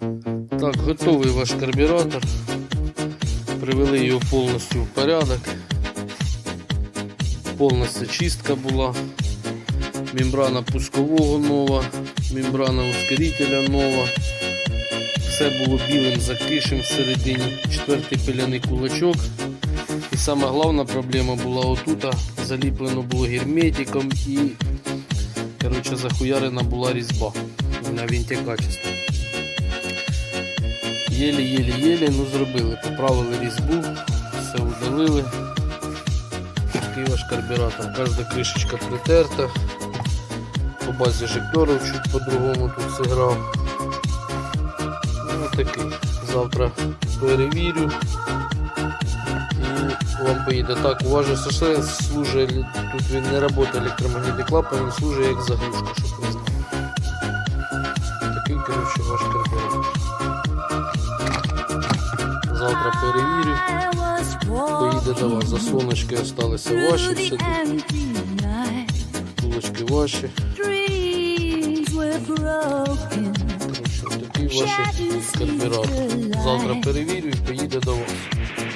Так, готовий ваш карбюратор. Привели його повністю в порядок. Повністю чистка була. Мембрана пускового нова, мембрана ускорителя нова. Все було білим закишем всередині. Четвертий пиляний кулачок. І сама головна проблема була отута. Заліплено було герметиком і коротше, захуярена була різьба на вінті качества. Єлі-єлі-єлі, ну зробили, поправили різьбу, все удалили. Такий ваш карбюратор. Кожна кришечка притерта. По базі жекторів чуть по-другому тут зіграв. Ну такий. Завтра перевірю. І вам поїде. Так, у вас же служить, тут він не працює електромагнітний клапан, він служить як заглушка, щоб ви знали. Такий, коротше, ваш карбюратор. Завтра перевірю. Поїде до вас. Заслоночки залишилися ваші, все тут булочки ваші. Коротше, такий ваш карбюратор. Завтра перевірю і поїде до вас.